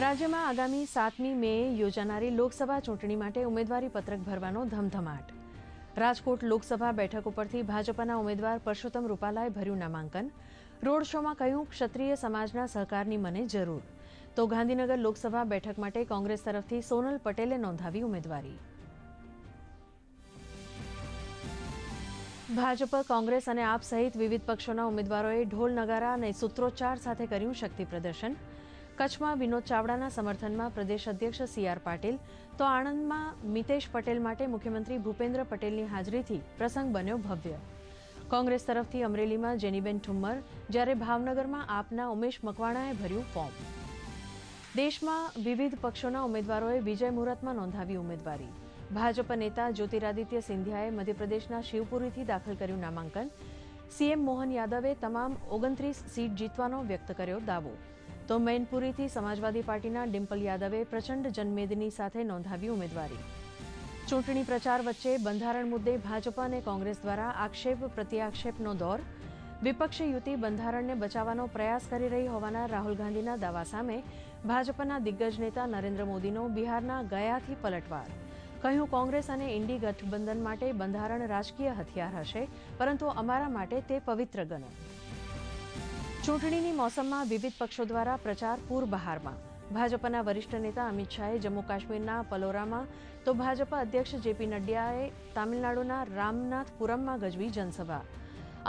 રાજ્યમાં આગામી સાતમી મે યોજાનારી લોકસભા ચૂંટણી માટે ઉમેદવારી પત્રક ભરવાનો ધમધમાટ. રાજકોટ લોકસભા બેઠક ઉપરથી ભાજપના ઉમેદવાર પરસોત્તમ રૂપાલાએ ભર્યું નામાંકન. રોડ શોમાં કહ્યું, ક્ષત્રિય સમાજના સહકારની મને જરૂર. તો ગાંધીનગર લોકસભા બેઠક માટે કોંગ્રેસ તરફથી સોનલ પટેલે નોંધાવી ઉમેદવારી. ભાજપ, કોંગ્રેસ અને આપ સહિત વિવિધ પક્ષોના ઉમેદવારોએ ઢોલ નગારા અને સૂત્રોચ્ચાર સાથે કર્યું શક્તિ પ્રદર્શન. કચ્છમાં વિનોદ ચાવડાના સમર્થનમાં પ્રદેશ અધ્યક્ષ સી આર પાટીલ, તો આણંદમાં મિતેશ પટેલ માટે મુખ્યમંત્રી ભૂપેન્દ્ર પટેલની હાજરીથી પ્રસંગ બન્યો ભવ્ય. કોંગ્રેસ તરફથી અમરેલીમાં જેનીબેન ઠુમ્મર, જ્યારે ભાવનગરમાં આપના ઉમેશ મકવાણાએ ભર્યું ફોર્મ. દેશમાં વિવિધ પક્ષોના ઉમેદવારોએ વિજય મુહૂર્તમાં નોંધાવી ઉમેદવારી. ભાજપ નેતા જ્યોતિરાદિત્ય સિંધિયાએ મધ્યપ્રદેશના શિવપુરીથી દાખલ કર્યું નામાંકન. સીએમ મોહન યાદવે તમામ ઓગણત્રીસ સીટ જીતવાનો વ્યક્ત કર્યો દાવો. તો મૈનપુરીથી સમાજવાદી પાર્ટીના ડિમ્પલ યાદવે પ્રચંડ જનમેદની સાથે નોંધાવી ઉમેદવારી. ચૂંટણી પ્રચાર વચ્ચે બંધારણ મુદ્દે ભાજપા અને કોંગ્રેસ દ્વારા આક્ષેપ, પ્રત્યાક્ષેપનો દોર. વિપક્ષી યુતિ બંધારણને બચાવવાનો પ્રયાસ કરી રહી હોવાના રાહુલ ગાંધીના દાવા સામે ભાજપના દિગ્ગજ નેતા નરેન્દ્ર મોદીનો બિહારના ગયાથી પલટવાર. કહ્યું, કોંગ્રેસ અને ઇન્ડી ગઠબંધન માટે બંધારણ રાજકીય હથિયાર હશે, પરંતુ અમારા માટે તે પવિત્ર ગણ. ચૂંટણીની મોસમમાં વિવિધ પક્ષો દ્વારા પ્રચાર પૂર બહારમાં ભાજપના વરિષ્ઠ નેતા અમિત શાહે જમ્મુ કાશ્મીરના પલોરામાં તો ભાજપા અધ્યક્ષ જેપી નડ્ડાએ તામિલનાડુના રામનાથપુરમમાં ગજવી જનસભા.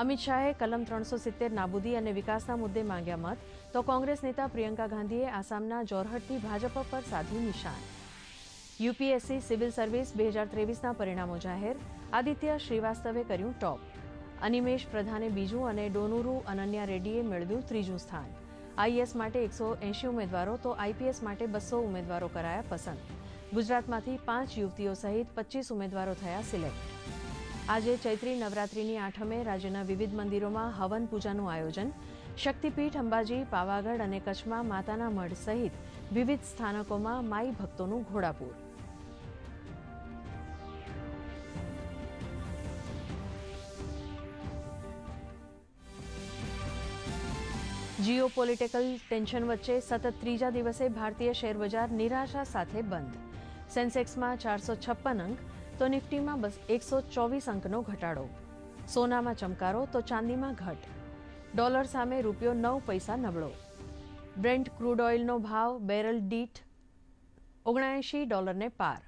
અમિત શાહે કલમ ત્રણસો સિત્તેર નાબૂદી અને વિકાસના મુદ્દે માંગ્યા મત, તો કોંગ્રેસ નેતા પ્રિયંકા ગાંધીએ આસામના જોરહટથી ભાજપ પર સાધ્યું નિશાન. યુપીએસસી સિવિલ સર્વિસ બે હજાર ત્રેવીસના પરિણામો જાહેર, આદિત્ય શ્રીવાસ્તવે કર્યું ટોપ. અનિમેશ પ્રધાને બીજું અને ડોનુરુ અનન્યા રેડ્ડીએ મેળવ્યું ત્રીજું સ્થાન. આઈએસ માટે એકસો એંશી ઉમેદવારો તો આઈપીએસ માટે બસો ઉમેદવારો કરાયા પસંદ. ગુજરાતમાંથી પાંચ યુવતીઓ સહિત પચીસ ઉમેદવારો થયા સિલેક્ટ. આજે ચૈત્રી નવરાત્રીની આઠમે રાજ્યના વિવિધ મંદિરોમાં હવન પૂજાનું આયોજન. શક્તિપીઠ, અંબાજી, પાવાગઢ અને કચ્છમાં માતાના મઢ સહિત વિવિધ સ્થાનકોમાં માઈ ભક્તોનું ઘોડાપૂર. જીઓ પોલિટિકલ ટેન્શન વચ્ચે સતત ત્રીજા દિવસે ભારતીય શેરબજાર નિરાશા સાથે બંધ. સેન્સેક્સમાં ચારસો છપ્પન અંક, તો નિફ્ટીમાં બસ એકસો ચોવીસ અંકનો ઘટાડો. સોનામાં ચમકારો, તો ચાંદીમાં ઘટ. ડોલર સામે રૂપિયો નવ પૈસા નબળો. બ્રેન્ટ ક્રૂડ ઓઇલનો ભાવ બેરલ દીઠ ઓગણએંશી ડોલરને પાર.